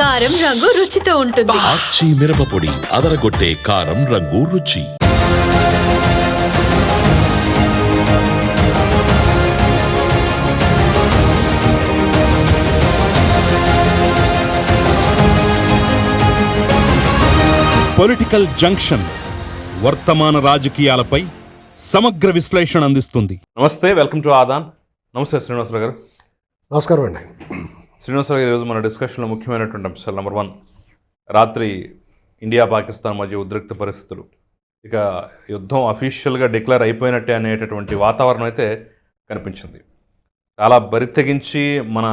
కారం రంగు రుచితో ఉంటుంది. ఆచి మిరపపొడి అదరగొట్టే కారం రంగు రుచి. పొలిటికల్ జంక్షన్ వర్తమాన రాజకీయాలపై సమగ్ర విశ్లేషణ అందిస్తుంది. నమస్తే వెల్కమ్ టు ఆదాన్ నమస్తే శ్రీనివాసరావు గారు. నమస్కారం అండి. శ్రీనివాసరావు గారు ఈరోజు మన డిస్కషన్లో ముఖ్యమైనటువంటి అంశాలు. నెంబర్ వన్ రాత్రి ఇండియా పాకిస్తాన్ మధ్య ఉద్రిక్త పరిస్థితులు. ఇక యుద్ధం అఫీషియల్గా డిక్లేర్ అయిపోయినట్టే అనేటటువంటి వాతావరణం అయితే కనిపించింది. చాలా బరితెగించి మన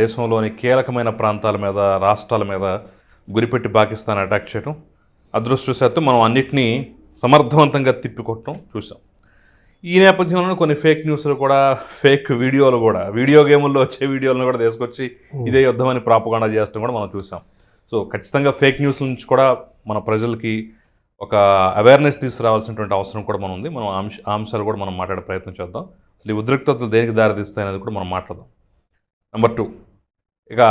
దేశంలోని కీలకమైన ప్రాంతాల మీద రాష్ట్రాల మీద గురిపెట్టి పాకిస్తాన్ అటాక్ చేయడం అదృష్టశాత్తు మనం అన్నిటినీ సమర్థవంతంగా తిప్పికొట్టడం చూసాం ఈ నేపథ్యంలో కొన్ని ఫేక్ న్యూస్లు కూడా ఫేక్ వీడియోలు కూడా వీడియో గేముల్లో వచ్చే వీడియోలను కూడా తీసుకొచ్చి ఇదే యుద్ధం అని ప్రాపగాండా చేస్తడం కూడా మనం చూసాం. సో ఖచ్చితంగా ఫేక్ న్యూస్ నుంచి కూడా మన ప్రజలకి ఒక అవేర్నెస్ తీసుకురావాల్సినటువంటి అవసరం కూడా మనం ఉంది. మనం అంశ అంశాలు కూడా మనం మాట్లాడే ప్రయత్నం చేద్దాం. అసలు ఈ ఉద్రిక్తతలు దేనికి దారితీస్తాయి అనేది కూడా మనం మాట్లాడదాం. నెంబర్ టూ ఇక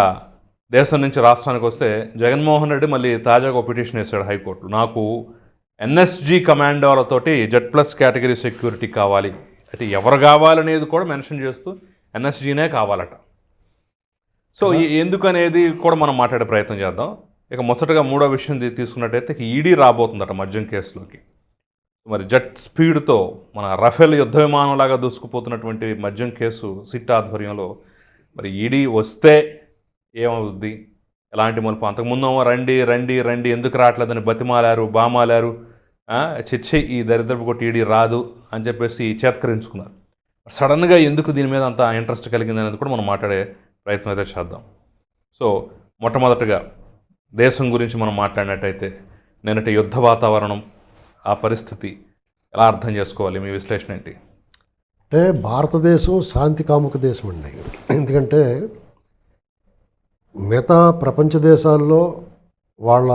దేశం నుంచి రాష్ట్రానికి వస్తే జగన్మోహన్ రెడ్డి మళ్ళీ తాజాగా ఒక పిటిషన్ వేశాడు హైకోర్టు నాకు ఎన్ఎస్జీ కమాండోలతోటి జెడ్ ప్లస్ కేటగిరీ సెక్యూరిటీ కావాలి. అంటే ఎవరు కావాలనేది కూడా మెన్షన్ చేస్తూ ఎన్ఎస్జీనే కావాలట. సో ఈ- ఎందుకు అనేది కూడా మనం మాట్లాడే ప్రయత్నం చేద్దాం. ఇక ముచ్చటగా మూడో విషయం తీసుకున్నట్టయితే ఈడీ రాబోతుందట మద్యం కేసులోకి. మరి జెట్ స్పీడ్తో మన రఫేల్ యుద్ధ విమానంలాగా దూసుకుపోతున్నటువంటి మద్యం కేసు సిట్ ఆధ్వర్యంలో మరి ఈడీ వస్తే ఏమవుద్ది? ఎలాంటి మలుపు? అంతకుముందేమో రండి రండి రండి ఎందుకు రావట్లేదని బతిమాలారు బామాలారు చిచ్చి ఈ దరిద్రపు కొట్టి ఈడీ రాదు అని చెప్పేసి చేతకరించుకున్నారు. సడన్గా ఎందుకు దీని మీద అంత ఇంట్రెస్ట్ కలిగింది అనేది కూడా మనం మాట్లాడే ప్రయత్నం అయితే చేద్దాం. సో మొట్టమొదటగా దేశం గురించి మనం మాట్లాడినట్టయితే నేనటి యుద్ధ వాతావరణం ఆ పరిస్థితి ఎలా అర్థం చేసుకోవాలి మీ విశ్లేషణ ఏంటి? అంటే భారతదేశం శాంతి కాముక దేశం అండి. ఎందుకంటే మిగతా ప్రపంచ దేశాల్లో వాళ్ళ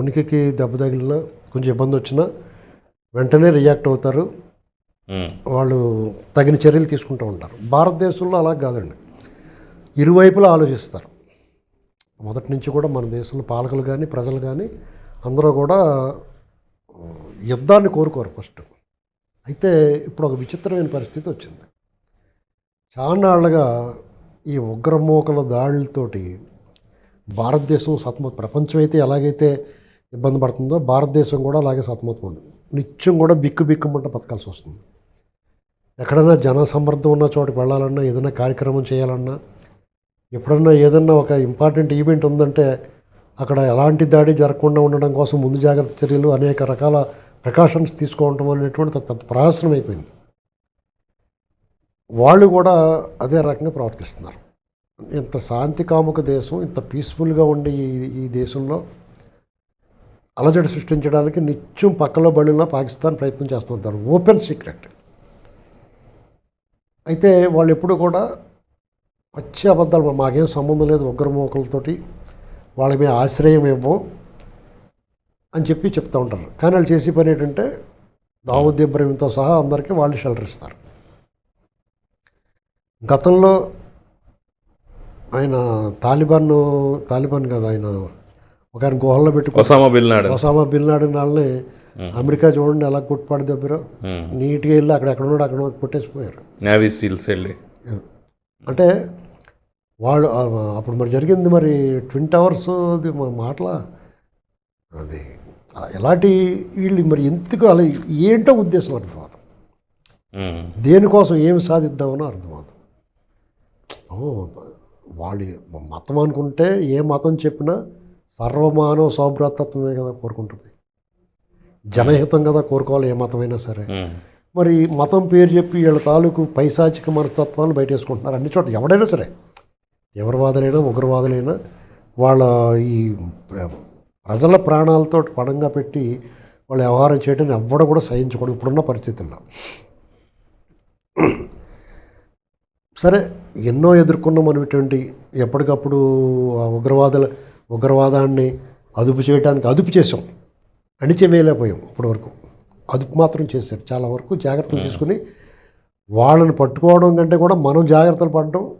ఉనికికి దెబ్బ తగిలిన కొంచెం ఇబ్బంది వచ్చినా వెంటనే రియాక్ట్ అవుతారు. వాళ్ళు తగిన చర్యలు తీసుకుంటూ ఉంటారు. భారతదేశంలో అలా కాదండి. ఇరువైపులా ఆలోచిస్తారు. మొదటి నుంచి కూడా మన దేశంలో పాలకులు కానీ ప్రజలు కానీ అందరూ కూడా యుద్ధాన్ని కోరుకోరు ఫస్ట్. అయితే ఇప్పుడు ఒక విచిత్రమైన పరిస్థితి వచ్చింది. చాన్నాళ్ళుగా ఈ ఉగ్రమోకల దాడులతోటి భారతదేశం సతమత ప్రపంచం అయితే ఎలాగైతే ఇబ్బంది పడుతుందో భారతదేశం కూడా అలాగే సతమతమవుతుంది నిత్యం కూడా బిక్కు బిక్కుమంట బతకాల్సి వస్తుంది. ఎక్కడైనా జన సమర్థం ఉన్న చోటుకి వెళ్ళాలన్నా ఏదైనా కార్యక్రమం చేయాలన్నా ఎప్పుడన్నా ఏదన్నా ఒక ఇంపార్టెంట్ ఈవెంట్ ఉందంటే అక్కడ ఎలాంటి దాడి జరగకుండా ఉండడం కోసం ముందు జాగ్రత్త చర్యలు అనేక రకాల ప్రికాషన్స్ తీసుకోవటం అనేటువంటి ఒక పెద్ద ప్రయాసనం అయిపోయింది. వాళ్ళు కూడా అదే రకంగా ప్రవర్తిస్తున్నారు. ఇంత శాంతి కాముక దేశం ఇంత పీస్ఫుల్గా ఉండే ఈ ఈ దేశంలో అలజడి సృష్టించడానికి నిత్యం పక్కలో బడిలో పాకిస్తాన్ ప్రయత్నం చేస్తుంటారు. Open secret. అయితే వాళ్ళు ఎప్పుడు కూడా వచ్చే అబద్ధాలు మాకేం సంబంధం లేదు ఉగ్రమోకలతోటి వాళ్ళకి ఆశ్రయం ఇవ్వం అని చెప్పి చెప్తూ ఉంటారు. కానీ వాళ్ళు చేసే పని ఏంటంటే దావుద్ ఇబ్రహీంతో సహా అందరికీ వాళ్ళు షెల్టర్ ఇస్తారు. గతంలో ఆయన తాలిబాన్ తాలిబాన్ కాదు ఆయన ఒక ఆయన గుహల్లో పెట్టుకో. ఒసామా బిల్ నాడెన్ ఒసామా వాళ్ళని అమెరికా చూడండి ఎలా కొట్టుపాడు దెబ్బరో. ఉమ్, నీట్గా వెళ్ళి అక్కడ ఎక్కడ ఉన్నాడు అక్కడ కొట్టేసిపోయారు. నేవీ సీల్స్ వెళ్ళి. అంటే వాళ్ళు అప్పుడు మరి జరిగింది మరి ట్విన్ టవర్స్ అది మా మాటల? అది ఎలాంటి వీళ్ళు మరి ఎందుకు అలా ఏంటో ఉద్దేశం అర్థమవుతుంది ఉమ్, దేనికోసం ఏమి సాధిద్దామనో అర్థమవుతుంది ఓ వాళ్ళు మతం అనుకుంటే ఏ మతం చెప్పినా సర్వమానవ సౌభ్రాతత్వమే కదా కోరుకుంటుంది. జనహితం కదా కోరుకోవాలి ఏ మతమైనా సరే. మరి మతం పేరు చెప్పి వీళ్ళ తాలూకు పైశాచిక మనస్తత్వాలు బయట వేసుకుంటున్నారు. అన్ని చోట్ల ఎవడైనా సరే. తీవ్రవాదులైనా ఉగ్రవాదులైనా వాళ్ళ ఈ ప్ర- ప్రజల ప్రాణాలతో పణంగా పెట్టి వాళ్ళు వ్యవహారం చేయడం ఎవ్వడు కూడా సహించకూడదు. ఇప్పుడున్న పరిస్థితుల్లో. సరే ఎన్నో ఎదుర్కొన్నాం మనం ఇటువంటి ఎప్పటికప్పుడు ఆ ఉగ్రవాదుల ఉగ్రవాదాన్ని అదుపు చేయడానికి అదుపు చేసాం అణిచివేయలేకపోయాం ఇప్పటివరకు. అదుపు మాత్రం చేశారు. చాలా వరకు జాగ్రత్తలు తీసుకుని వాళ్ళని పట్టుకోవడం కంటే కూడా మనం జాగ్రత్తలు పడడం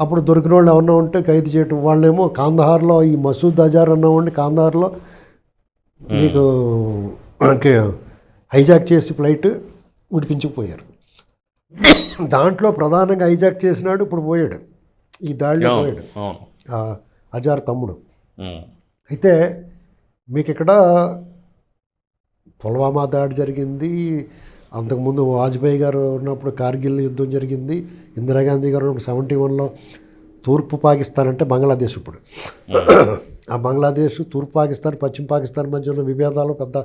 అప్పుడు దొరికిన వాళ్ళు ఎవరన్నా ఉంటే ఖైదు చేయటం. వాళ్ళేమో కాందహార్లో ఈ మసూద్ అజార్ అన్న ఉండి కాందహార్లో మీకు హైజాక్ చేసి ఫ్లైట్ ఉడిపించుకుపోయారు. దాంట్లో ప్రధానంగా హైజాక్ చేసినాడు ఇప్పుడు పోయాడు. ఈ దాడిలో పోయాడు. అజార్ తమ్ముడు. అయితే మీకు ఇక్కడ పుల్వామా దాడి జరిగింది. అంతకుముందు వాజ్పేయి గారు ఉన్నప్పుడు కార్గిల్ యుద్ధం జరిగింది. ఇందిరాగాంధీ గారు ఉన్నప్పుడు సెవెంటీ వన్లో తూర్పు పాకిస్తాన్ అంటే బంగ్లాదేశ్ ఇప్పుడు. ఆ బంగ్లాదేశ్ తూర్పు పాకిస్తాన్ పశ్చిమ పాకిస్తాన్ మధ్య ఉన్న విభేదాలు పెద్ద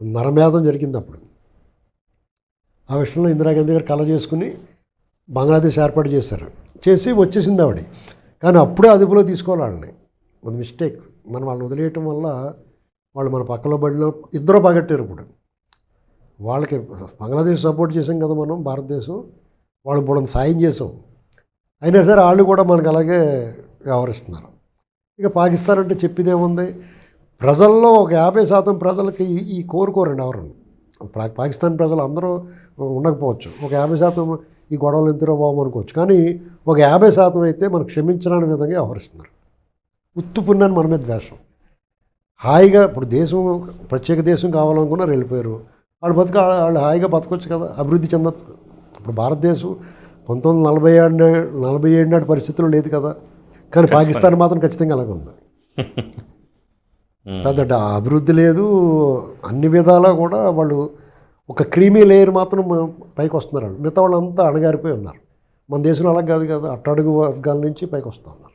నరమేధం జరిగింది అప్పుడు ఆ విషయంలో ఇందిరాగాంధీ గారు కళ చేసుకుని బంగ్లాదేశ్ ఏర్పాటు చేశారు. చేసి వచ్చేసింది ఆవిడ. కానీ అప్పుడే అదుపులో తీసుకోవాలి వాళ్ళని. మన మిస్టేక్ మనం వాళ్ళని వదిలేయటం వల్ల వాళ్ళు మన పక్కలో పడిన ఇద్దరు పగట్టారు ఇప్పుడు. వాళ్ళకి బంగ్లాదేశ్ సపోర్ట్ చేసాం కదా మనం భారతదేశం. వాళ్ళు బుడంత సాయం చేసాం అయినా సరే వాళ్ళు కూడా మనకు అలాగే వ్యవహరిస్తున్నారు. ఇక పాకిస్తాన్ అంటే చెప్పేదేముంది? ప్రజల్లో ఒక యాభై శాతం ప్రజలకి ఈ- ఈ కోరుకోరండి ఎవరు. పాకిస్తాన్ ప్రజలు అందరూ ఉండకపోవచ్చు. ఒక యాభై శాతం ఈ గొడవలు ఎంతరో బాబు అనుకోవచ్చు. కానీ ఒక యాభై శాతం అయితే మనకు క్షమించడానికి విధంగా వ్యవహరిస్తున్నారు. ఉత్తు పుణ్యాన్ని మన మీద ద్వేషం హాయిగా ఇప్పుడు దేశం ప్రత్యేక దేశం కావాలనుకున్నారు వెళ్ళిపోయారు. వాళ్ళు బతుక వాళ్ళు హాయిగా బతకొచ్చు కదా అభివృద్ధి చెందొచ్చు ఇప్పుడు భారతదేశం పంతొమ్మిది వందల నలభై ఏడు నలభై ఏడు నాటి పరిస్థితుల్లో లేదు కదా. కానీ పాకిస్తాన్ మాత్రం ఖచ్చితంగా అలాగే ఉంది. పెద్ద అభివృద్ధి లేదు. అన్ని విధాలా కూడా వాళ్ళు ఒక క్రీమీ లేయర్ మాత్రం పైకి వస్తున్నారు వాళ్ళు మిగతా వాళ్ళంతా అణగారిపోయి ఉన్నారు. మన దేశంలో అలా కాదు కదా అట్టడుగు వర్గాల నుంచి పైకి వస్తూ ఉన్నారు.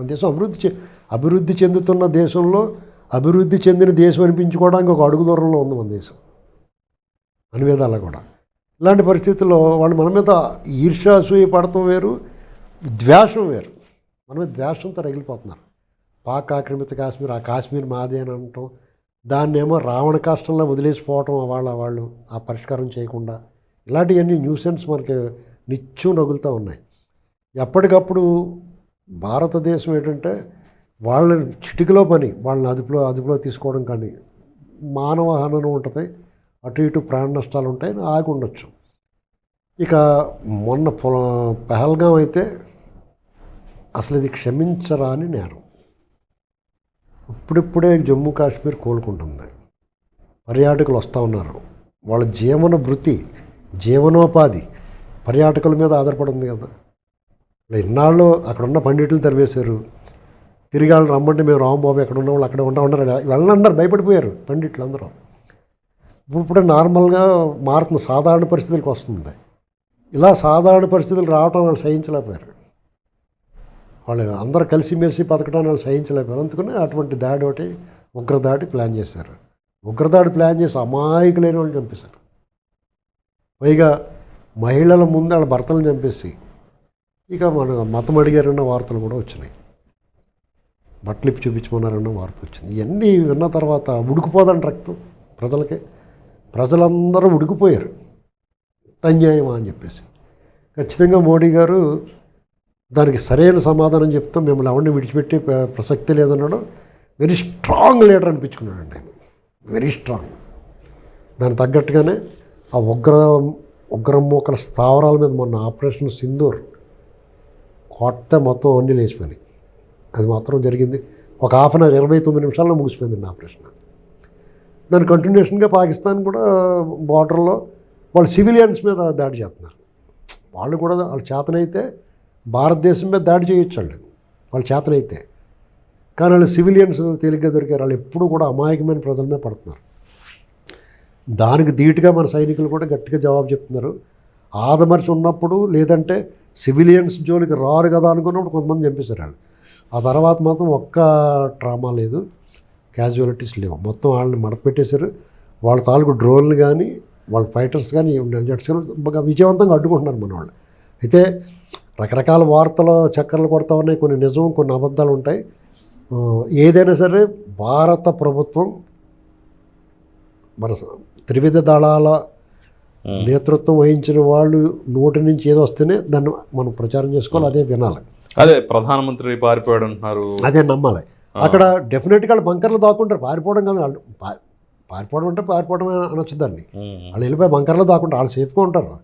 మన దేశం అభివృద్ధి చె అభివృద్ధి చెందుతున్న దేశంలో అభివృద్ధి చెందిన దేశం అనిపించుకోవడానికి ఒక అడుగు దూరంలో ఉంది మన దేశం. అన్ని విధాలా కూడా. ఇలాంటి పరిస్థితుల్లో వాళ్ళు మన మీద ఈర్ష్యాసూయ పడటం వేరు ద్వేషం వేరు. మన మీద ద్వేషంతో రగిలిపోతున్నారు. పాక్ ఆక్రమిత కాశ్మీర్ ఆ కాశ్మీర్ మాదే అని అనటం దాన్నేమో రావణ కాష్టంలో వదిలేసిపోవటం వాళ్ళ వాళ్ళు ఆ పరిష్కారం చేయకుండా. ఇలాంటివన్నీ న్యూసెన్స్ మనకి నిత్యం నగులుతూ ఉన్నాయి. ఎప్పటికప్పుడు భారతదేశం ఏంటంటే వాళ్ళని చిటికలో పని వాళ్ళని అదుపులో అదుపులో తీసుకోవడం కానీ మానవ హననం ఉంటుంది అటు ఇటు ప్రాణ నష్టాలు ఉంటాయి ఆగి ఉండొచ్చు. ఇక మొన్న పొల పహల్గాం అయితే అసలు ఇది క్షమించరాని నేరం. ఇప్పుడిప్పుడే జమ్మూ కాశ్మీర్ కోలుకుంటుంది. పర్యాటకులు వస్తూ ఉన్నారు. వాళ్ళ జీవన వృత్తి జీవనోపాధి పర్యాటకుల మీద ఆధారపడి ఉంది కదా ఇన్నాళ్ళు అక్కడ ఉన్న పండితులు తరివేశారు. తిరిగి వాళ్ళు రమ్మంటే మేము రాంబాబు ఎక్కడ ఉన్న వాళ్ళు అక్కడ ఉంటా ఉన్నారు వెళ్ళంటారు భయపడిపోయారు పండిట్లు అందరూ. ఇప్పుడు ఇప్పుడు నార్మల్గా మారుతున్న సాధారణ పరిస్థితులకు వస్తుంది. ఇలా సాధారణ పరిస్థితులు రావటం వాళ్ళు సహించలేకపోయారు. వాళ్ళు అందరూ కలిసిమెలిసి బతకడానికి వాళ్ళు సహించలేకపోయారు. అందుకని అటువంటి దాడి ఒకటి ఉగ్రదాడి ప్లాన్ చేశారు. ఉగ్రదాడి ప్లాన్ చేసి అమాయకులైన వాళ్ళు చంపేశారు. పైగా మహిళల ముందు వాళ్ళ భర్తలను చంపేసి ఇక మన మతం అడిగారన్న వార్తలు కూడా వచ్చినాయి. బట్టలిప్పి చూపించమన్నారన్న వార్త వచ్చింది. ఇవన్నీ విన్న తర్వాత ఉడికిపోదండి రక్తం ప్రజలకి. ప్రజలందరూ ఉడికిపోయారు. అన్యాయమా అని చెప్పేసి. ఖచ్చితంగా మోడీ గారు దానికి సరైన సమాధానం చెప్తాం మిమ్మల్ని ఎవరిని విడిచిపెట్టి ప్రసక్తి లేదన్నాడు వెరీ స్ట్రాంగ్ లీడర్ అనిపించుకున్నాడండి ఆయన. వెరీ స్ట్రాంగ్ దానికి తగ్గట్టుగానే ఆ ఉగ్ర ఉగ్రమూకల స్థావరాల మీద మొన్న ఆపరేషన్ సింధూర్ కొత్త మొత్తం అన్నీ లేచిపోయినాయి. అది మాత్రం జరిగింది. ఒక హాఫ్ అన్ అవర్ ఇరవై తొమ్మిది నిమిషాల్లో ముగిసిపోయిందండి ఆపరేషన్. దాని కంటిన్యూషన్గా పాకిస్తాన్ కూడా బార్డర్లో వాళ్ళు సివిలియన్స్ మీద దాడి చేస్తున్నారు. వాళ్ళు కూడా వాళ్ళ చేతనైతే భారతదేశం మీద దాడి చేయొచ్చు వాళ్ళు. వాళ్ళ చేతనైతే. కానీ వాళ్ళు సివిలియన్స్ తేలిగ్గా దొరికారు. వాళ్ళు ఎప్పుడు కూడా అమాయకమైన ప్రజల మీద పడుతున్నారు. దానికి ధీటుగా మన సైనికులు కూడా గట్టిగా జవాబు చెప్తున్నారు. ఆదమర్చి ఉన్నప్పుడు లేదంటే సివిలియన్స్ జోలికి రారు కదా అనుకున్నప్పుడు కొంతమంది చంపేశారు వాళ్ళు. ఆ తర్వాత మాత్రం ఒక్క ట్రామా లేదు. క్యాజువాలిటీస్ లేవు. మొత్తం వాళ్ళని మడపెట్టేశారు వాళ్ళ తాలూకు డ్రోన్లు కానీ వాళ్ళ ఫైటర్స్ కానీ జెట్స్ కానీ విజయవంతంగా అడ్డుకుంటున్నారు మన వాళ్ళు అయితే రకరకాల వార్తలు చక్కర్లు కొడతా ఉన్నాయి. కొన్ని నిజం కొన్ని అబద్ధాలు ఉంటాయి. ఏదైనా సరే భారత ప్రభుత్వం మన త్రివిధ దళాల నేతృత్వం వహించిన వాళ్ళు నోటి నుంచి ఏదో వస్తేనే దాన్ని మనం ప్రచారం చేసుకోవాలి. అదే వినాలి. అదే ప్రధానమంత్రి పారిపోయాడు అంటున్నారు. అదే నమ్మాలి. అక్కడ డెఫినెట్గా వాళ్ళు బంకర్లు దాక్కుంటారు. పారిపోవడం కాదు. వాళ్ళు పారిపోవడం అంటే పారిపోవడం అనొచ్చు దాన్ని. వాళ్ళు వెళ్ళిపోయి బంకర్లో దాక్కుంటారు. వాళ్ళు సేఫ్గా ఉంటారు.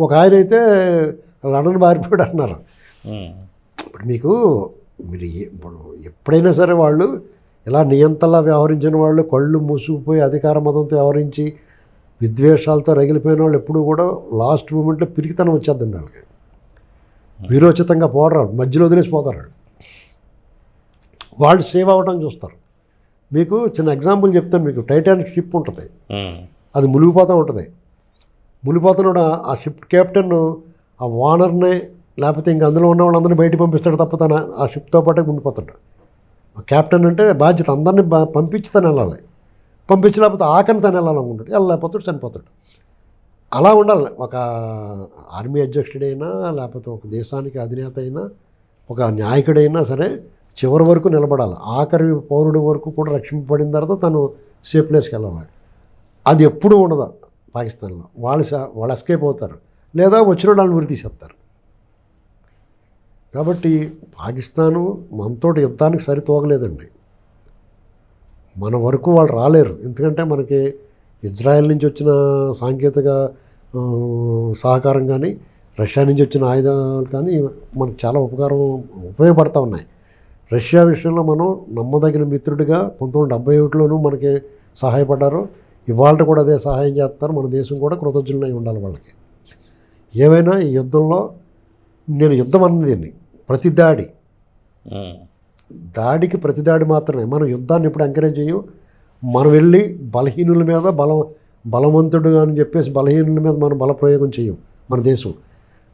ఒక ఆయన అయితే లండన్ పారిపోయాడు అన్నారు ఇప్పుడు మీకు మీరు ఇప్పుడు ఎప్పుడైనా సరే వాళ్ళు ఇలా నియంతలా వ్యవహరించిన వాళ్ళు కళ్ళు మూసుకుపోయి అధికార మతంతో వ్యవహరించి విద్వేషాలతో రగిలిపోయిన వాళ్ళు ఎప్పుడు కూడా లాస్ట్ మూమెంట్లో పిరికితనం వచ్చేద్దండి వాళ్ళకి. వీరోచితంగా పోడరారు మధ్యలో వదిలేసి పోతారు వాళ్ళు. సేవ్ అవ్వడం చూస్తారు. మీకు చిన్న ఎగ్జాంపుల్ చెప్తాను మీకు. టైటానిక్ షిప్ ఉంటుంది. అది మునిగిపోతూ ఉంటుంది. మునిగిపోతున్నాడు ఆ షిప్ కెప్టెన్ ఆ ఓనర్ని లేకపోతే ఇంక అందులో ఉన్న వాళ్ళందరినీ బయట పంపిస్తాడు తప్ప తన ఆ షిప్తో పాటే ఉండిపోతాడు. ఆ కెప్టెన్ అంటే బాధ్యత అందరినీ పంపించి తను వెళ్ళాలి. పంపించి లేకపోతే ఆఖరిని తను వెళ్ళాలనుకుంటాడు వెళ్ళలేకపోతాడు చనిపోతాడు. అలా ఉండాలి. ఒక ఆర్మీ అధ్యక్షుడైనా లేకపోతే ఒక దేశానికి అధినేత అయినా ఒక నాయకుడైనా సరే చివరి వరకు నిలబడాలి. ఆఖరి పౌరుడి వరకు కూడా రక్షింపబడిన తర్వాత తను సేఫ్ ప్లేస్కి వెళ్ళాలి. అది ఎప్పుడూ ఉండదు పాకిస్తాన్లో. వాళ్ళు వాళ్ళు ఎస్కేప్ అవుతారు. లేదా వచ్చిన వాళ్ళని ఉరి తీసేస్తారు. కాబట్టి పాకిస్తాను మనతోటి యుద్ధానికి సరితూగలేదండి మన వరకు వాళ్ళు రాలేరు. ఎందుకంటే మనకి ఇజ్రాయెల్ నుంచి వచ్చిన సాంకేతిక సహకారం కానీ రష్యా నుంచి వచ్చిన ఆయుధాలు కానీ మనకు చాలా ఉపకారం ఉపయోగపడతా ఉన్నాయి. రష్యా విషయంలో మనం నమ్మదగిన మిత్రుడిగా పంతొమ్మిది డెబ్బై ఒకటిలోనూ మనకి సహాయపడ్డారు. ఇవాళ కూడా అదే సహాయం చేస్తారు. మన దేశం కూడా కృతజ్ఞులై ఉండాలి వాళ్ళకి. ఏమైనా ఈ యుద్ధంలో నేను యుద్ధం అన్నది ప్రతి దాడి. దాడికి ప్రతి దాడి మాత్రమే. మనం యుద్ధాన్ని ఎప్పుడు ఎంకరేజ్ చేయం మనం వెళ్ళి బలహీనుల మీద బలం బలవంతుడు అని చెప్పేసి బలహీనుల మీద మనం బల ప్రయోగం చేయం మన దేశం.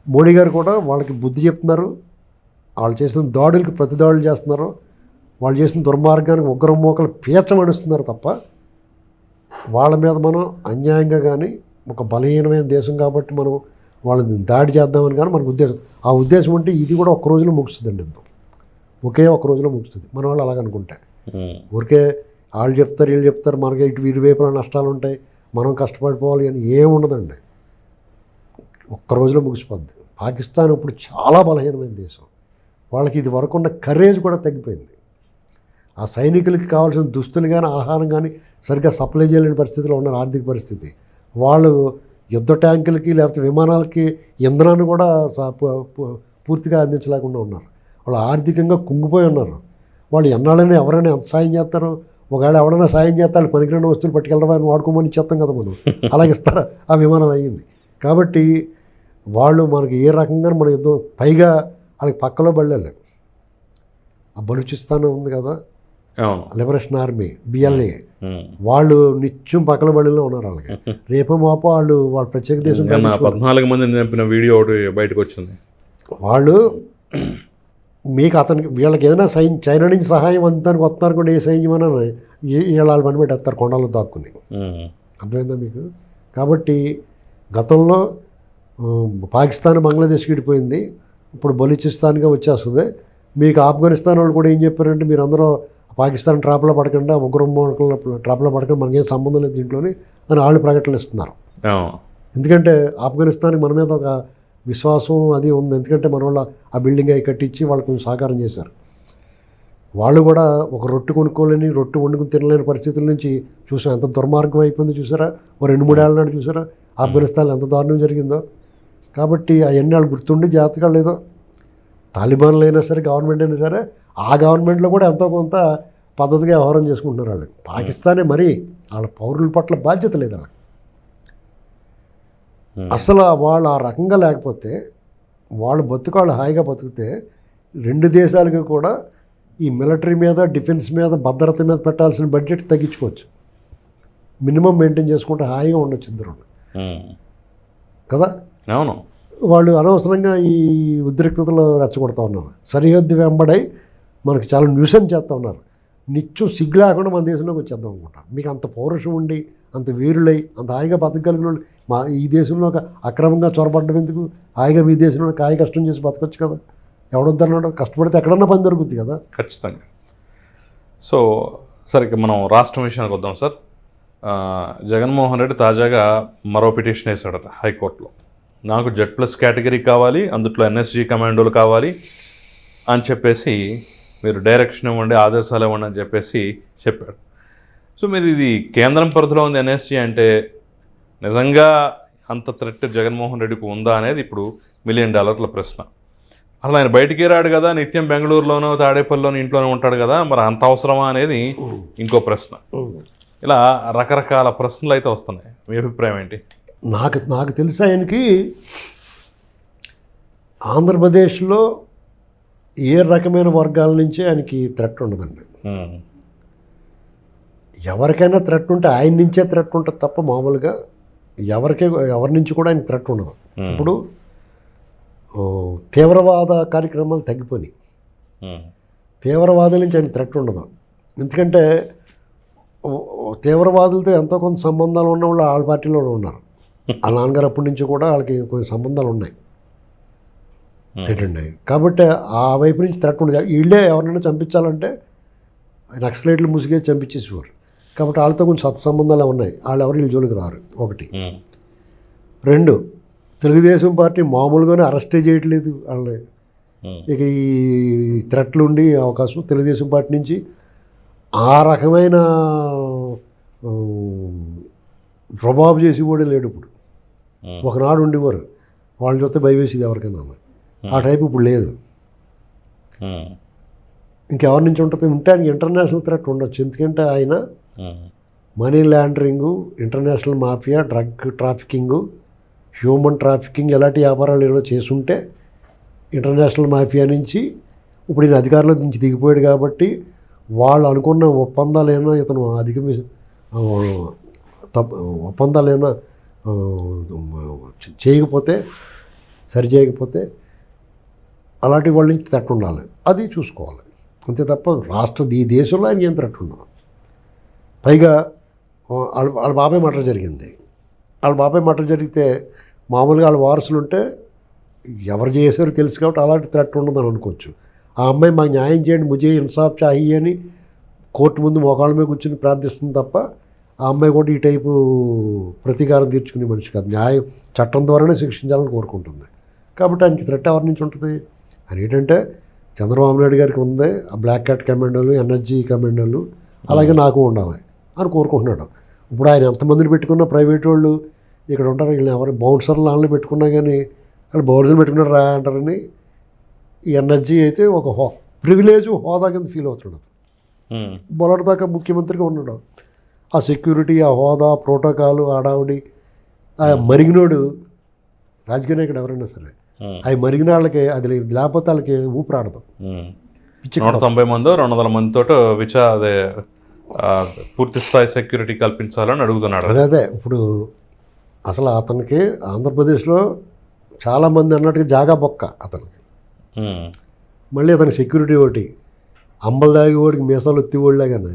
మోడీ గారు కూడా వాళ్ళకి బుద్ధి చెప్తున్నారు. వాళ్ళు చేసిన దాడులకి ప్రతి దాడులు చేస్తున్నారు. వాళ్ళు చేసిన దుర్మార్గానికి ఉగ్రం మోకలు పీచమడుస్తున్నారు తప్ప వాళ్ళ మీద మనం అన్యాయంగా కానీ ఒక బలహీనమైన దేశం కాబట్టి మనం వాళ్ళని దాడి చేద్దామని కానీ మనకు ఉద్దేశం. ఆ ఉద్దేశం ఉంటే ఇది కూడా ఒక రోజులో ముగుస్తుందండి యుద్ధం ఒకే ఒక రోజులో ముగుస్తుంది. మన వాళ్ళు అలాగనుకుంటే ఉమ్, ఊరికే వాళ్ళు చెప్తారు వీళ్ళు చెప్తారు మనకి ఇటు ఇరువైపులా నష్టాలు ఉంటాయి మనం కష్టపడిపోవాలి అని ఏం ఉండదండి. ఒక్క రోజులో ముగిసిపోద్ది. పాకిస్తాన్ ఇప్పుడు చాలా బలహీనమైన దేశం. వాళ్ళకి ఇది వరకు ఉన్న కరేజ్ కూడా తగ్గిపోయింది. ఆ సైనికులకి కావాల్సిన దుస్తులు కానీ ఆహారం కానీ సరిగ్గా సప్లై చేయలేని పరిస్థితిలో ఉన్నారు ఆర్థిక పరిస్థితి. వాళ్ళు యుద్ధ ట్యాంకులకి లేకపోతే విమానాలకి ఇంధనాన్ని కూడా పూర్తిగా అందించలేకుండా ఉన్నారు. వాళ్ళు ఆర్థికంగా కుంగిపోయి ఉన్నారు. వాళ్ళు ఎన్నాళ్ళైనా ఎవరైనా ఎంత సాయం చేస్తారో? ఒకవేళ ఎవరైనా సాయం చేస్తాడు పనికిరాని వస్తువులు పట్టుకెళ్ళడం అని వాడుకోమని చెప్తాం కదా మనం. అలాగే ఇస్తారా? ఆ విమానం అయ్యింది. కాబట్టి వాళ్ళు మనకి ఏ రకంగా మన యుద్ధం పైగా వాళ్ళకి పక్కలో బళ్ళలే ఆ బలూచిస్తాన్ ఉంది కదా? Liberation army BLA. వాళ్ళు నిత్యం పక్కల బడిలో ఉన్నారు వాళ్ళకి రేపు మాపో వాళ్ళు వాళ్ళ ప్రత్యేక దేశం. పద్నాలుగు మంది నింపిన వీడియో ఒకటి బయటకు వచ్చింది. వాళ్ళు మీకు అతనికి వీళ్ళకి ఏదైనా సైన్ చైనా నుంచి సహాయం అంతానికి వస్తున్నారు కూడా ఏ సైన్యం అని వీళ్ళ పని పెట్టేస్తారు కొండలు దాక్కుని. అర్థమైందా మీకు? కాబట్టి గతంలో పాకిస్తాన్ బంగ్లాదేశ్కి విడిపోయింది. ఇప్పుడు బలూచిస్తాన్గా వచ్చేస్తుంది. మీకు ఆఫ్ఘనిస్తాన్ వాళ్ళు కూడా ఏం చెప్పారంటే మీరు అందరూ పాకిస్తాన్ ట్రాప్లో పడకుండా ముగ్గురు ట్రాప్లో పడకుండా మనకేం సంబంధం లేదు దీంట్లోని అని వాళ్ళు ప్రకటనలు ఇస్తున్నారు. ఎందుకంటే ఆఫ్ఘనిస్తాన్కి మన మీద ఒక విశ్వాసం అది ఉంది. ఎందుకంటే మన వాళ్ళ ఆ బిల్డింగ్ అవి కట్టించి వాళ్ళు కొంచెం సహకారం చేశారు. వాళ్ళు కూడా ఒక రొట్టె కొనుక్కోలేని రొట్టె వండుకుని తినలేని పరిస్థితుల నుంచి చూసాం. ఎంత దుర్మార్గం అయిపోయిందో చూసారా? ఓ రెండు మూడేళ్ళ నాడు చూసారా? ఆఫ్ఘనిస్తాన్లో ఎంత దారుణం జరిగిందో. కాబట్టి అవన్నీ వాళ్ళు గుర్తుండి జాగ్రత్తగా లేదో. తాలిబాన్లు అయినా సరే గవర్నమెంట్ అయినా సరే ఆ గవర్నమెంట్లో కూడా ఎంతో కొంత పద్ధతిగా వ్యవహారం చేసుకుంటున్నారు వాళ్ళు. పాకిస్తానే మరీ వాళ్ళ పౌరుల పట్ల బాధ్యత లేదు వాళ్ళకి. అసలు వాళ్ళు ఆ రకంగా లేకపోతే వాళ్ళు బతుకాళ్ళు హాయిగా బతికితే రెండు దేశాలకి కూడా ఈ మిలిటరీ మీద డిఫెన్స్ మీద భద్రత మీద పెట్టాల్సిన బడ్జెట్ తగ్గించుకోవచ్చు. మినిమం మెయింటైన్ చేసుకుంటే హాయిగా ఉండొచ్చు ఇద్దరు కదా? అవును. వాళ్ళు అనవసరంగా ఈ ఉద్రిక్తతలో రెచ్చగొడతా ఉన్నారు. సరిహద్దు వెంబడై మనకి చాలా న్యూసెన్స్ చేస్తూ ఉన్నారు. నిత్యం సిగ్గు లేకుండా మన దేశంలోకి వచ్చేద్దాం అనుకుంటారు మీకు అంత పౌరుషం ఉండి అంత వీరులై అంత హాయిగా బతకగలిగిన మా ఈ దేశంలో ఒక అక్రమంగా చొరబడ్డం ఎందుకు? హాయిగా మీ దేశంలో కాయ కష్టం చేసి బతకొచ్చు కదా. ఎవడొద్దన్నాడు? కష్టపడితే ఎక్కడన్నా పని దొరుకుతుంది కదా. ఖచ్చితంగా. సో సరే ఇక మనం రాష్ట్రం విషయానికి వద్దాం సార్. జగన్మోహన్ రెడ్డి తాజాగా మరో పిటిషన్ వేశాడట హైకోర్టులో. నాకు జెడ్ ప్లస్ కేటగిరీ కావాలి అందుట్లో ఎన్ఎస్జీ కమాండోలు కావాలి అని చెప్పేసి మీరు డైరెక్షన్ ఇవ్వండి ఆదేశాలు ఇవ్వండి అని చెప్పేసి చెప్పాడు. సో మీరు ఇది కేంద్రం పరిధిలో ఉంది ఎన్ఎస్జీ అంటే నిజంగా అంత థ్రెట్ జగన్మోహన్ రెడ్డికి ఉందా అనేది ఇప్పుడు మిలియన్ డాలర్ల ప్రశ్న. అసలు ఆయన బయటికి రాడు కదా నిత్యం బెంగళూరులోనో తాడేపల్లిలోనో ఇంట్లోనే ఉంటాడు కదా మరి అంత అవసరమా అనేది ఇంకో ప్రశ్న. ఇలా రకరకాల ప్రశ్నలు అయితే వస్తున్నాయి. మీ అభిప్రాయం ఏంటి? నాకు నాకు తెలిసి ఆయనకి ఆంధ్రప్రదేశ్లో ఏ రకమైన వర్గాల నుంచి ఆయనకి థ్రెట్ ఉండదండి. ఉమ్, ఎవరికైనా థ్రెట్ ఉంటే ఆయన నుంచే థ్రెట్ ఉంటుంది తప్ప మామూలుగా ఎవరికే ఎవరి నుంచి కూడా ఆయన థ్రెట్ ఉండదు. ఇప్పుడు ఓ, తీవ్రవాద కార్యక్రమాలు తగ్గిపోయినాయి. ఉమ్, తీవ్రవాదుల నుంచి ఆయన థ్రెట్ ఉండదు. ఎందుకంటే తీవ్రవాదులతో ఎంతో కొంత సంబంధాలు ఉన్న వాళ్ళు వాళ్ళ పార్టీలో ఉన్నారు. వాళ్ళ నాన్నగారు అప్పటి నుంచి కూడా వాళ్ళకి కొన్ని సంబంధాలు ఉన్నాయి. ఏంటండి కాబట్టి ఆ వైపు నుంచి థ్రెట్ ఉండదు. వీళ్ళే ఎవరినైనా చంపించాలంటే నక్సలైట్లు ముసిగే చంపించేసేవారు. కాబట్టి వాళ్ళతో కొంచెం సత్సంబంధాలు ఉన్నాయి. వాళ్ళు ఎవరు వీళ్ళ జోలికి రారు. ఒకటి. ఉమ్, రెండు. తెలుగుదేశం పార్టీ మామూలుగానే అరెస్టే చేయట్లేదు వాళ్ళని. ఉమ్, ఇక ఈ థ్రెట్లు ఉండి అవకాశం తెలుగుదేశం పార్టీ నుంచి ఆ రకమైన రుబాబు చేసి కూడా లేడు ఇప్పుడు. ఒకనాడు ఉండేవారు. వాళ్ళని చూస్తే భయవేసేది ఎవరికైనా. ఆ టైప్ ఇప్పుడు లేదు. ఉమ్, ఇంకెవరి నుంచి ఉంటుంది? ఉంటే ఆయనకి ఇంటర్నేషనల్ థ్రెట్ ఉండొచ్చు. ఎందుకంటే ఆయన money laundering international mafia drug trafficking human trafficking ఎలాంటి వ్యాపారాలు ఏదో చేసుంటే ఇంటర్నేషనల్ మాఫియా నుంచి ఇప్పుడు ఈయన అధికారంలో నుంచి దిగిపోయాడు కాబట్టి వాళ్ళు అనుకున్న ఒప్పందాలు ఏమైనా ఇతను అధిగమి ఆ, తప్ప ఒప్పందాలు ఏమైనా ఆ, చేయకపోతే సరి చేయకపోతే అలాంటి వాళ్ళ నుంచి తట్టు ఉండాలి అది చూసుకోవాలి. అంతే తప్ప రాష్ట్ర ఈ దేశంలో ఆయన ఏం తట్టున్నా పైగా వాళ్ళ వాళ్ళ బాబాయ్ మటర్ జరిగింది. వాళ్ళ బాబాయ్ మటర్ జరిగితే మామూలుగా వాళ్ళ వారసులు ఉంటే ఎవరు చేశారో తెలుసు కాబట్టి అలాంటి థ్రెట్ ఉండదని అనుకోవచ్చు. ఆ అమ్మాయి మాకు న్యాయం చేయండి ముజే ఇన్సాఫ్ చాహి అని కోర్టు ముందు మోకాళ్ళ మీద కూర్చొని ప్రార్థిస్తుంది తప్ప ఆ అమ్మాయి కూడా ఈ టైపు ప్రతీకారం తీర్చుకునే మనిషి కాదు. న్యాయం చట్టం ద్వారానే శిక్షించాలని కోరుకుంటుంది. కాబట్టి ఆయనకి థ్రెట్ ఎవరి నుంచి ఉంటుంది? అని ఏంటంటే చంద్రబాబు నాయుడు గారికి ఉంది ఆ బ్లాక్ క్యాట్ కమాండోలు ఎనర్జీ కమాండోలు అలాగే నాకు ఉండాలి అని కోరుకుంటున్నాడు. ఇప్పుడు ఆయన ఎంతమందిని పెట్టుకున్నా ప్రైవేట్ వాళ్ళు ఇక్కడ ఉంటారు వీళ్ళు ఎవరు బౌన్సర్లు వాళ్ళని పెట్టుకున్నా కానీ వాళ్ళు బౌన్సర్లు పెట్టుకున్నారు రా అంటారని ఈ ఎనర్జీ అయితే ఒక హో ప్రివిలేజ్ హోదా కింద ఫీల్ అవుతున్నాడు. మొన్నటి దాకా ముఖ్యమంత్రిగా ఉన్నాడు. ఆ సెక్యూరిటీ ఆ హోదా ప్రోటోకాలు ఆడావిడి ఆ మరిగినోడు రాజకీయ నాయకుడు ఎవరైనా సరే అవి మరిగిన వాళ్ళకి అది లేకపోతే వాళ్ళకి ఊపిరాడదు. నూట తొంభై మంది రెండు వందల మందితో విచా అదే పూర్తి స్థాయి సెక్యూరిటీ కల్పించాలని అడుగుతున్నాడు. అదే అదే. ఇప్పుడు అసలు అతనికి ఆంధ్రప్రదేశ్లో చాలామంది అన్నట్టుగా జాగా బొక్క అతనికి. మళ్ళీ అతనికి సెక్యూరిటీ ఒకటి. అంబలు దాగి ఓడికి మీసాలు ఎత్తివాళ్ళే కానీ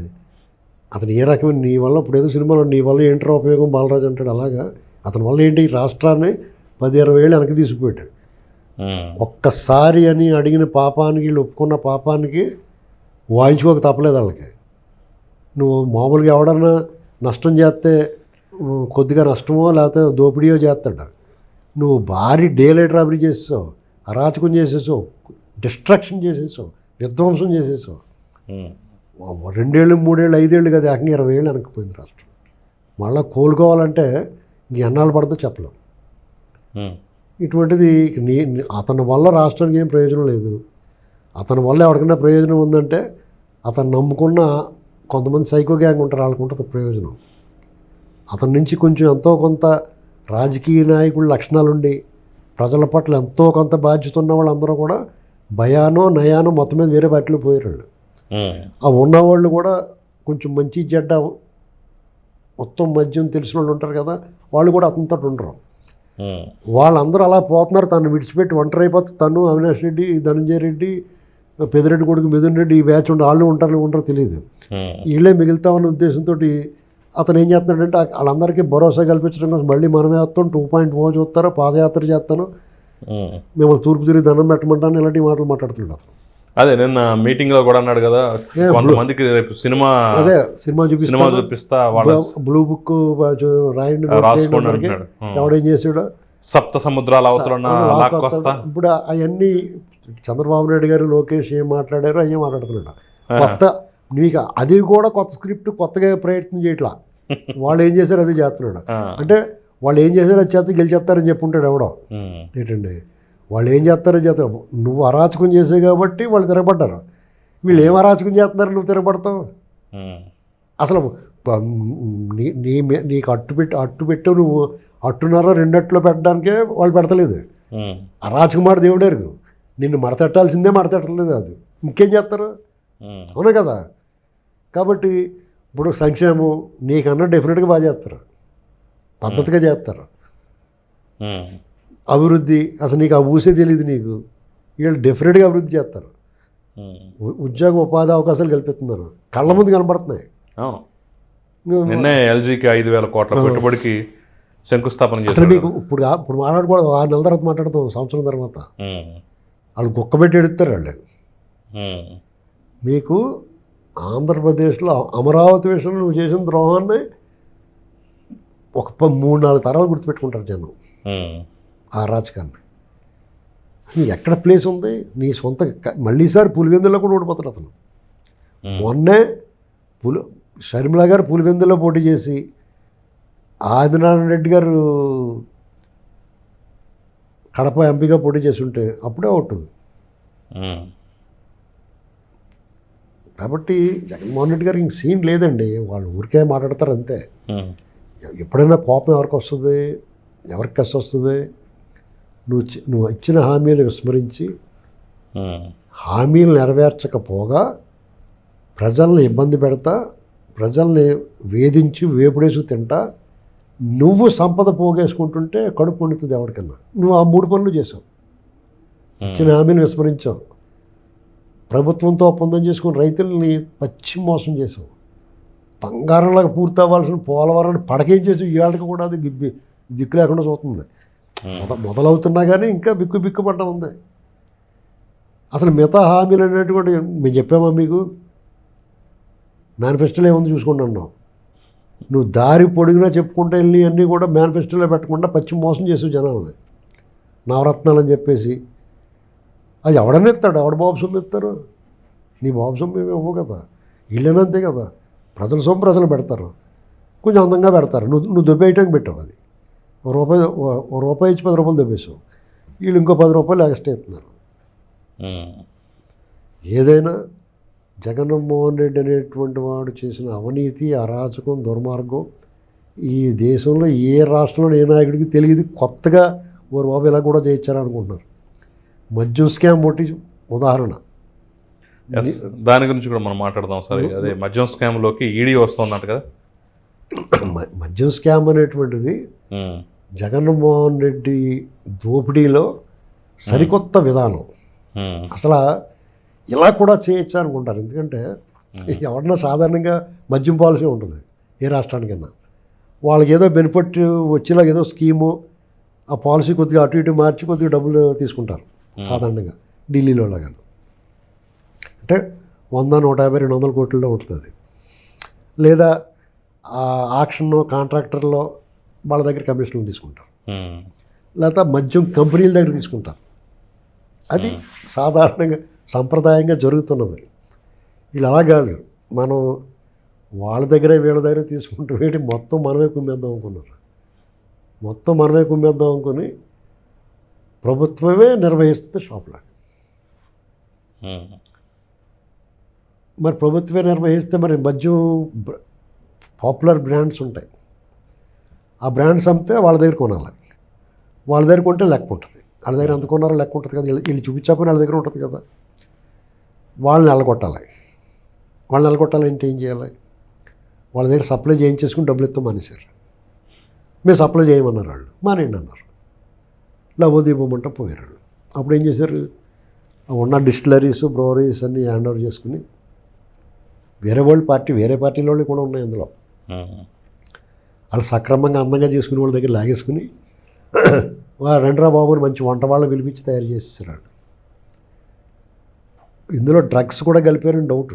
అతను ఏ రకమైన నీ వల్ల ఇప్పుడు ఏదో సినిమాలో నీ వల్ల ఏంట్రా ఉపయోగం బాలరాజు అంటాడు అలాగా. అతని వల్ల ఏంటి? రాష్ట్రాన్ని పది ఇరవై ఏళ్ళు వెనక్కి తీసుకుపోయాడు. ఒక్కసారి అని అడిగిన పాపానికి వీళ్ళు ఒప్పుకున్న పాపానికి వాయించుకోక తప్పలేదు వాళ్ళకి. నువ్వు మామూలుగా ఎవడన్నా నష్టం చేస్తే కొద్దిగా నష్టమో లేకపోతే దోపిడీయో చేస్తాడు? నువ్వు భారీ డే లైట్ రాబరీ చేసేసావు అరాచకం చేసేసావు డిస్ట్రాక్షన్ చేసేసావు విధ్వంసం చేసేసావు. రెండేళ్ళు మూడేళ్ళు ఐదేళ్ళు కదా ఏకంగా ఇరవై ఏళ్ళు వెనక్కిపోయింది రాష్ట్రం. మళ్ళీ కోలుకోవాలంటే ఇంక ఎన్నాళ్ళు పడుతుందో చెప్పలేం. ఇటువంటిది నీ అతని వల్ల రాష్ట్రానికి ఏం ప్రయోజనం లేదు. అతని వల్ల ఎవరికైనా ప్రయోజనం ఉందంటే అతను నమ్ముకున్న కొంతమంది సైకో గ్యాంగ్ ఉంటారు వాళ్ళకు ఉంటుంది ప్రయోజనం. అతని నుంచి కొంచెం ఎంతో కొంత రాజకీయ నాయకుల లక్షణాలు ఉండి ప్రజల పట్ల ఎంతో కొంత బాధ్యత ఉన్న వాళ్ళందరూ కూడా భయానో నయానో మొత్తం మీద వేరే పార్టీలో పోయారు వాళ్ళు ఉమ్, ఆ ఉన్నవాళ్ళు కూడా కొంచెం మంచి చెడ్డ మొత్తం మద్యం తెలిసిన వాళ్ళు ఉంటారు కదా వాళ్ళు కూడా అతనితో ఉండరు. వాళ్ళందరూ అలా పోతున్నారు. తను విడిచిపెట్టి ఒంటరి అయిపోతే తను అవినాష్ రెడ్డి ధనంజయ రెడ్డి పెదిరెడ్డి కొడుకు మిథున్ రెడ్డి ఈ బ్యాచ్ ఉండి వాళ్ళు ఉంటారు ఉంటారో తెలియదు వీళ్ళే మిగులుతామన్న ఉద్దేశంతో అతను ఏం చేస్తున్నాడంటే వాళ్ళందరికీ భరోసా కల్పించడం కోసం మళ్ళీ మనమే వస్తాం. టూ పాయింట్ ఓ చూస్తారో పాదయాత్ర చేస్తాను. మిమ్మల్ని తూర్పు తిరిగి దండం పెట్టమంటాను ఇలాంటి మాటలు మాట్లాడుతున్నాడు అతను. అదే నిన్న మీటింగ్లో కూడా అన్నాడు కదా కొంతమందికి రేపు సినిమా అదే సినిమా సినిమా చూపిస్తాను చూపిస్తా వాళ్ళ బ్లూ బుక్ రాయండి రాసుకోండి. ఎవడేం చేసాడో. సప్త సముద్రాల అవతల ఇప్పుడు అవన్నీ చంద్రబాబు నాయుడు గారు లోకేష్ ఏం మాట్లాడారో అయ్యే మాట్లాడుతున్నాడు. కొత్త నీకు అది కూడా కొత్త స్క్రిప్ట్ కొత్తగా ప్రయత్నం చేయట్లా. వాళ్ళు ఏం చేశారు అది చేస్తున్నాడు. అంటే వాళ్ళు ఏం చేశారు అది చేత గెలిచేస్తారని చెప్పుంటాడు ఎవడో. ఏంటండి? వాళ్ళు ఏం చేస్తారో చేస్తారు. నువ్వు అరాచకం చేసావు కాబట్టి వాళ్ళు తిరగబడ్డారు. వీళ్ళు ఏం అరాచకం చేస్తున్నారు? నువ్వు తిరగబడతావు. ఉమ్, అసలు నీ నీకు అట్టు పెట్టి అట్టు పెట్టు నువ్వు. అట్టున్నర రెండట్లో పెట్టడానికే వాళ్ళు పెడతలేదు. ఉమ్, అరాచకమాట దేవుడేరు నిన్ను మడతెట్టాల్సిందే మడతెట్టలేదు అది. ఇంకేం చేస్తారు? అవునా కదా? కాబట్టి ఇప్పుడు సంక్షేమం నీకన్నా డెఫినెట్గా బాగా చేస్తారు. పద్ధతిగా చేస్తారు. అభివృద్ధి అసలు నీకు ఆ ఊసే తెలియదు నీకు. వీళ్ళు డెఫినెట్గా అభివృద్ధి చేస్తారు. ఉద్యోగ ఉపాధి అవకాశాలు కల్పిస్తున్నారు. కళ్ళ ముందు కనబడుతున్నాయి. నిన్నే ఎల్జీకి ఐదు వేల కోట్ల పెట్టుబడికి శంకుస్థాపన అసలు మీకు ఇప్పుడు ఇప్పుడు మాట్లాడకూడదు ఆరు నెలల తర్వాత మాట్లాడతాం సంవత్సరం తర్వాత. వాళ్ళు కుక్క పెట్టి ఎడుతారు వాళ్ళు. మీకు ఆంధ్రప్రదేశ్లో అమరావతి విషయంలో నువ్వు చేసిన ద్రోహాన్ని ఒక మూడు నాలుగు తరాలు గుర్తుపెట్టుకుంటారు జనం. ఆ రాజకాన్ని నీ ఎక్కడ ప్లేస్ ఉంది? నీ సొంత మళ్ళీసారి పులివెందులో కూడా ఓడిపోతాడు అతను. మొన్నే పులి షర్మిల గారు పులివెందులో పోటీ చేసి ఆదినారాయణ రెడ్డి గారు కడప ఎంపీగా పోటీ చేసి ఉంటే అప్పుడే అవుట్ ఉమ్, కాబట్టి జగన్మోహన్ రెడ్డి గారికి ఇంక సీన్ లేదండి. వాళ్ళు ఊరికే మాట్లాడతారు అంతే. ఎప్పుడైనా కోపం ఎవరికి వస్తుంది? ఎవరికి కష్టం వస్తుంది? నువ్వు నువ్వు ఇచ్చిన హామీలు విస్మరించి హామీలు నెరవేర్చకపోగా ప్రజల్ని ఇబ్బంది పెడతా ప్రజల్ని వేధించి వేపుడేసి తింటా నువ్వు సంపద పోగేసుకుంటుంటే కడుపు పండుతుంది ఎవరికన్నా. నువ్వు ఆ మూడు పనులు చేసావు. ఇచ్చిన హామీలు విస్మరించావు. ప్రభుత్వంతో ఒప్పందం చేసుకుని రైతుల్ని పచ్చి మోసం చేసావు. బంగారంలాగా పూర్తి అవ్వాల్సిన పోలవరాన్ని పడకేం చేసి ఇవాళకి కూడా అది దిక్కు లేకుండా చూస్తుంది. మొదలవుతున్నా కానీ ఇంకా బిక్కు బిక్కు ఉంది. అసలు మిగతా హామీలు అనేటువంటి మేము చెప్పామా మీకు? మేనిఫెస్టోలో ఏముంది చూసుకోండి అన్నావు నువ్వు దారి పొడిగినా చెప్పుకుంటే వెళ్ళి అన్నీ కూడా మేనిఫెస్టోలో పెట్టకుండా పచ్చి మోసం చేసే జనాలని నవరత్నాలు అని చెప్పేసి. అది ఎవడన్నా ఇస్తాడు? ఎవడ బాబు సొమ్ము ఇస్తారు? నీ బాబు సొమ్ము మేము ఇవ్వవు కదా. ఇళ్ళనంతే కదా. ప్రజల సొమ్ము ప్రజలు పెడతారు. కొంచెం అందంగా పెడతారు. నువ్వు నువ్వు దుబ్బేయటానికి పెట్టావు అది. ఓ రూపాయి ఓ- రూపాయి ఇచ్చి పది రూపాయలు దొబ్బేసావు వీళ్ళు ఇంకో పది రూపాయలు ఎక్స్ట్రా ఇస్తున్నారు. ఏదైనా జగన్మోహన్ రెడ్డి అనేటువంటి వాడు చేసిన అవినీతి అరాచకం దుర్మార్గం ఈ దేశంలో ఏ రాష్ట్రంలో ఏ నాయకుడికి తెలియదు. కొత్తగా ఓరు బాబు ఇలా కూడా చేయించారనుకుంటున్నారు. మద్యం స్కామ్ ఒకటి ఉదాహరణ. దాని గురించి కూడా మనం మాట్లాడదాం సరే. అదే మద్యం స్కామ్లోకి ఈడీ వస్తుందంట కదా. మ- మద్యం స్కామ్ అనేటువంటిది జగన్మోహన్ రెడ్డి దోపిడీలో సరికొత్త విధానం. ఉమ్, అసలు ఇలా కూడా చేయొచ్చు అనుకుంటారు. ఎందుకంటే ఎవరన్నా సాధారణంగా మద్యం పాలసీ ఉంటుంది ఏ రాష్ట్రానికైనా. వాళ్ళకి ఏదో బెనిఫిట్ వచ్చేలాగా ఏదో స్కీము ఆ పాలసీ కొద్దిగా అటు ఇటు మార్చి కొద్దిగా డబ్బులు తీసుకుంటారు సాధారణంగా ఢిల్లీలో లాగా అంటే వంద నూట యాభై రెండు వందల కోట్లలో ఉంటుంది అది లేదా ఆక్షన్ కాంట్రాక్టర్లో వాళ్ళ దగ్గర కమిషన్లు తీసుకుంటారు. లేకపోతే మద్యం కంపెనీల దగ్గర తీసుకుంటారు. అది సాధారణంగా సంప్రదాయంగా జరుగుతున్నది. వీళ్ళు అలా కాదు. మనం వాళ్ళ దగ్గరే వీళ్ళ దగ్గర తీసుకుంటూ వేటి మొత్తం మనమే కుమ్మేద్దాం అనుకున్నారు. మొత్తం మనమే కుమ్మేద్దాం అనుకుని ప్రభుత్వమే నిర్వహిస్తుంది షాపులు. ఉమ్, మరి ప్రభుత్వమే నిర్వహిస్తే మరి మద్యం పాపులర్ బ్రాండ్స్ ఉంటాయి. ఆ బ్రాండ్స్ అమ్మితే వాళ్ళ దగ్గర కొనాలి. వాళ్ళ దగ్గర కొంటే లెక్క ఉంటుంది. వాళ్ళ దగ్గర ఎంత కొన్నారో లెక్క ఉంటుంది కదా. వీళ్ళు- వీళ్ళు చూపించకపోయినా వాళ్ళ దగ్గర ఉంటుంది కదా. వాళ్ళని నెలకొట్టాలి వాళ్ళని నెలకొట్టాలంటే ఏం చేయాలి? వాళ్ళ దగ్గర సప్లై చేయించేసుకుని డబ్బులు ఇస్తాం మానేశారు. మేము సప్లై చేయమన్నారు వాళ్ళు. మానేయండి అన్నారు. లవోదీపమంటే పోయారు వాళ్ళు. అప్పుడు ఏం చేశారు? ఉన్న డిస్టిలరీస్ బ్రోవరీస్ అన్నీ హ్యాండ్ ఓవర్ చేసుకుని వేరే వాళ్ళు పార్టీ వేరే పార్టీల వాళ్ళు కూడా ఉన్నాయి అందులో. వాళ్ళు సక్రమంగా అందంగా చేసుకునే వాళ్ళ దగ్గర లాగేసుకుని రండ్రా బాబు అని మంచి వంట వాళ్ళని పిలిపించి తయారు చేసేసారు. ఇందులో డ్రగ్స్ కూడా కలిపారని డౌట్.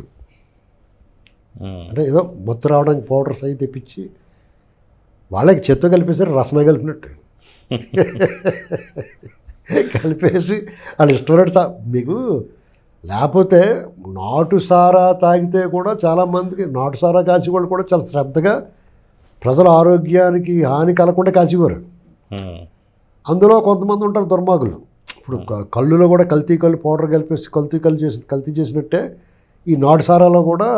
అంటే ఏదో మొత్తం రావడానికి పౌడర్స్ అవి తెప్పించి వాళ్ళకి చెత్త కలిపేసారు రసన కలిపినట్టు. కలిపేసి వాళ్ళు ఇష్టపడి మీకు లేకపోతే నాటు సారా తాగితే కూడా చాలామందికి నాటు సారా కాసి వాళ్ళు కూడా చాలా శ్రద్ధగా ప్రజల ఆరోగ్యానికి హాని కలగకుండా కాసేవారు. అందులో కొంతమంది ఉంటారు దుర్మార్గులు. ఇప్పుడు కళ్ళులో కూడా కల్తీ కళ్ళు పౌడర్ కలిపేసి కల్తీ కళ్ళు చేసి కల్తీ చేసినట్టే ఈ నాటు సారాలో కూడా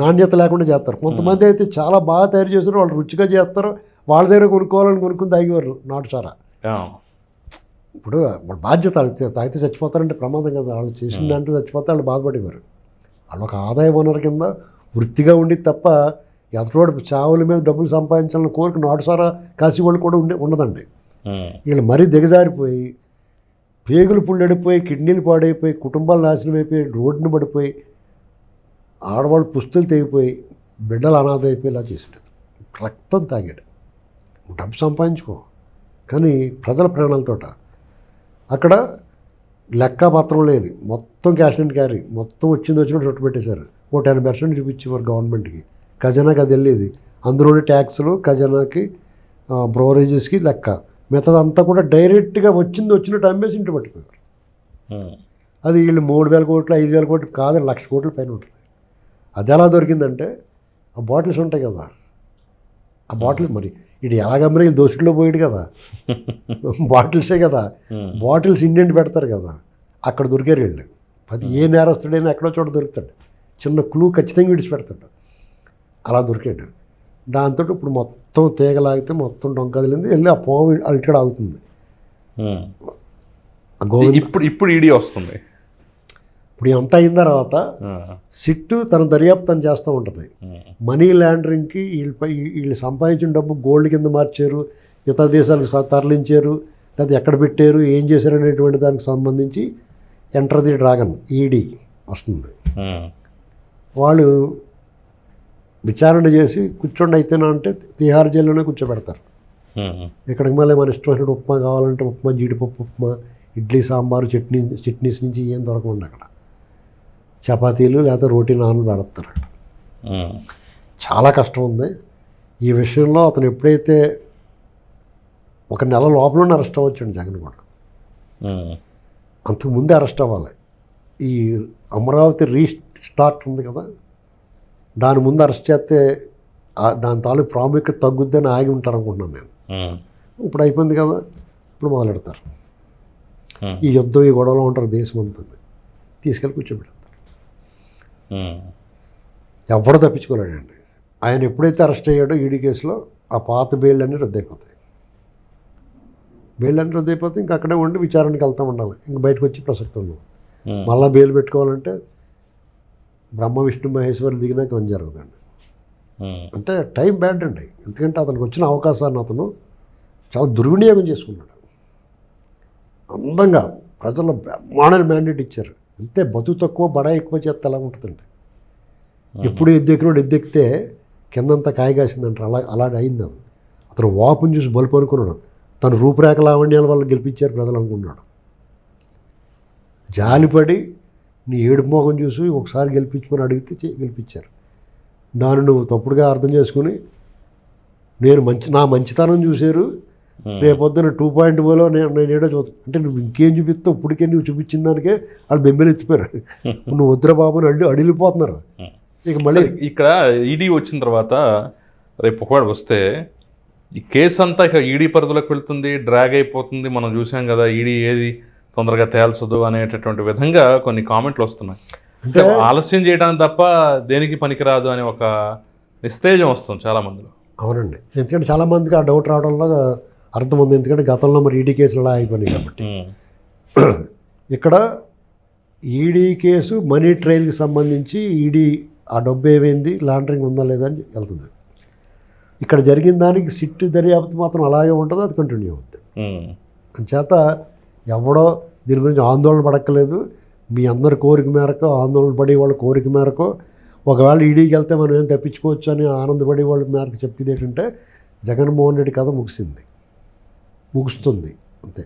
నాణ్యత లేకుండా చేస్తారు. కొంతమంది అయితే చాలా బాగా తయారు చేస్తారు వాళ్ళు రుచిగా చేస్తారు వాళ్ళ దగ్గర కొనుక్కోవాలని కొనుక్కుని తాగేవారు నాటు సారా ఆ, ఇప్పుడు వాళ్ళ బాధ్యత తాగితే చచ్చిపోతారంటే ప్రమాదం కదా వాళ్ళు చేసిన దాంట్లో చచ్చిపోతే వాళ్ళు బాధపడేవారు. వాళ్ళు ఒక ఆదాయ వనరు కింద వృత్తిగా ఉండి తప్ప ఎదటోడు చావుల మీద డబ్బులు సంపాదించాలని కోరిక నాటుసారా కాసి వాళ్ళు కూడా ఉండే ఉండదండి. వీళ్ళు మరీ దిగజారిపోయి పేగులు పుల్లడిపోయి కిడ్నీలు పాడైపోయి కుటుంబాలు నాశనం అయిపోయి రోడ్డును పడిపోయి ఆడవాళ్ళు పుస్తులు తెగిపోయి బిడ్డలు అనాథ అయిపోయేలా చేసాడు రక్తం తాగాడు. డబ్బు సంపాదించుకో. కానీ ప్రజల ప్రాణాలతోట. అక్కడ లెక్క పత్రం లేని మొత్తం క్యాష్ అండ్ క్యారీ మొత్తం వచ్చింది వచ్చినట్టు రొట్టు పెట్టేశారు. ఓ టెన్ పర్సెంట్ చూపించేవారు గవర్నమెంట్కి. ఖజానాకి అది వెళ్ళేది అందులోని ట్యాక్సులు ఖజానాకి బ్రోరేజెస్కి లెక్క. మిగతాదంతా కూడా డైరెక్ట్గా వచ్చింది వచ్చినట్టు అమ్మేసి ఇంటి పట్టుకున్నారు అది వీళ్ళు మూడు వేల కోట్లు ఐదు వేల కోట్లు కాదు లక్ష కోట్ల పైన ఉంటుంది. అది ఎలా దొరికిందంటే ఆ బాటిల్స్ ఉంటాయి కదా. ఆ బాటిల్ మరి ఇటు ఎలాగమ్మరి వీళ్ళు దోషుల్లో పోయాడు కదా. బాటిల్సే కదా. బాటిల్స్ ఇండియన్ పెడతారు కదా. అక్కడ దొరికారు వీళ్ళు. అది ఏ నేరస్తుడైనా ఎక్కడో చోట దొరుకుతాడు. చిన్న క్లూ ఖచ్చితంగా విడిచిపెడతాడు. అలా దొరికాడు. దాంతో ఇప్పుడు మొత్తం తీగలాగితే మొత్తం డొంక కదిలింది వెళ్ళి ఆ పాము అల్టికాడ ఆగుతుంది. ఇప్పుడు ఇప్పుడు ఈడీ వస్తుంది. ఇప్పుడు ఇదంతా అయిన తర్వాత సిట్టు తన దర్యాప్తు తను చేస్తూ ఉంటుంది. మనీ లాండరింగ్కి వీళ్ళపై వీళ్ళు సంపాదించిన డబ్బు గోల్డ్ కింద మార్చారు ఇతర దేశాలకు తరలించారు లేదా ఎక్కడ పెట్టారు ఏం చేశారు అనేటువంటి దానికి సంబంధించి ఎంటర్ ది డ్రాగన్ ఈడీ వస్తుంది. వాళ్ళు విచారణ చేసి కూర్చోండి అయితేనా అంటే తిహార్ జైల్లోనే కూర్చోబెడతారు. ఇక్కడికి మళ్ళీ మన ఇష్టం వచ్చినట్టు ఉప్మా కావాలంటే ఉప్మా జీడిపప్పు ఉప్మా ఇడ్లీ సాంబారు చట్నీ చట్నీస్ నుంచి ఏం దొరకకుండా అక్కడ. చపాతీలు లేకపోతే రోటీ నాన్లు పెడతారు అక్కడ. చాలా కష్టం ఉంది. ఈ విషయంలో అతను ఎప్పుడైతే ఒక నెల లోపలనే అరెస్ట్ అవ్వచ్చండి జగన్ కూడా. ఉమ్, అంతకు ముందే అరెస్ట్ అవ్వాలి. ఈ అమరావతి రీస్టార్ట్ ఉంది కదా దాని ముందు అరెస్ట్ చేస్తే దాని తాలూకు ప్రాముఖ్యత తగ్గుద్దని ఆగి ఉంటారు అనుకుంటున్నాను నేను ఇప్పుడు అయిపోయింది కదా ఇప్పుడు మొదలెడతారు. ఈ యుద్ధం ఈ గొడవలో ఉంటారు దేశం అంతా. తీసుకెళ్ళి కూర్చోబెడతారు. ఎవడు తప్పించుకోలేడండి. ఆయన ఎప్పుడైతే అరెస్ట్ అయ్యాడో ఈడీ కేసులో ఆ పాత బెయిల్ అన్నీ రద్దయిపోతాయి. బెయిల్ అన్నీ రద్దయిపోతే ఇంకా అక్కడే ఉండి విచారణకి వెళ్తూ ఉండాలి. ఇంక బయటకు వచ్చి ప్రసక్తి ఉండదు. మళ్ళీ బెయిల్ పెట్టుకోవాలంటే బ్రహ్మ విష్ణు మహేశ్వరులు దిగినాక పని జరుగుతుంది అంటే టైం బ్యాడ్ అండి. ఎందుకంటే అతనికి వచ్చిన అవకాశాన్ని అతను చాలా దుర్వినియోగం చేసుకున్నాడు. అందంగా ప్రజల బ్రహ్మాండని మ్యాండేట్ ఇచ్చారు. అంతే బతు తక్కువ బడా ఎక్కువ చేస్తే ఎలా ఉంటుందండి? ఎప్పుడు ఎద్దెక్కినోడు ఎద్దెక్కితే కిందంతా కాయ కాసిందంటారు అలా అలాంటి అయింది అది. అతను వాపుని చూసి బలుపు అనుకున్నాడు. తన రూపురేఖ లావణ్యాల వల్ల గెలిపించారు ప్రజలు అనుకున్నాడు. జాలిపడి నీ ఏడుపు మోహం చూసి ఒకసారి గెలిపించమని అడిగితే చే- గెలిపించారు. దాన్ని నువ్వు తప్పుడుగా అర్థం చేసుకుని నేను మంచి నా మంచితనం చూశారు. రేపొద్దున టూ పాయింట్ ఓలో నేను నేను ఏడో చూస్తాను అంటే నువ్వు ఇంకేం చూపిస్తావు? ఇప్పటికే నువ్వు చూపించిన దానికే వాళ్ళు బెంబెలు ఎత్తిపోయారు నువ్వు వద్దురా బాబు అని అడ్డు అడిలిపోతున్నారు ఇక మళ్ళీ ఇక్కడ ఈడీ వచ్చిన తర్వాత రేపు ఒకవేళ వస్తే ఈ కేసు అంతా ఇక ఈడీ పరిధిలోకి వెళ్తుంది డ్రాగ్ అయిపోతుంది. మనం చూసాం కదా ఈడీ ఏది తొందరగా తేల్చదు అనేటటువంటి విధంగా కొన్ని కామెంట్లు వస్తున్నాయి. అంటే ఆలస్యం చేయడానికి తప్ప దేనికి పనికిరాదు అనే ఒక నిస్తేజం వస్తుంది చాలా మందిలో అవునండి. ఎందుకంటే చాలామందికి ఆ డౌట్ రావడంలో అర్థం ఉంది ఎందుకంటే గతంలో మరి ఈడీ కేసులు అలా అయిపోయినాయి కాబట్టి. ఇక్కడ ఈడీ కేసు మనీ ట్రయల్కి సంబంధించి ఈడీ ఆ డబ్బు ఏమైంది లాండరింగ్ ఉందా లేదా అని వెళ్తుంది. ఇక్కడ జరిగిన దానికి సిట్ దర్యాప్తు మాత్రం అలాగే ఉంటుంది అది కంటిన్యూ అవుతుంది ఉమ్, చేత ఎవడో దీని గురించి ఆందోళన పడక్కలేదు మీ అందరి కోరిక మేరకు ఆందోళన పడే వాళ్ళ కోరిక మేరకు ఒకవేళ ఈడీకి వెళ్తే మనం ఏం తప్పించుకోవచ్చు అని ఆనందపడే వాళ్ళ మేరకు చెప్పేది ఏంటంటే జగన్మోహన్ రెడ్డి కథ ముగిసింది. ముగుస్తుంది. అంతే.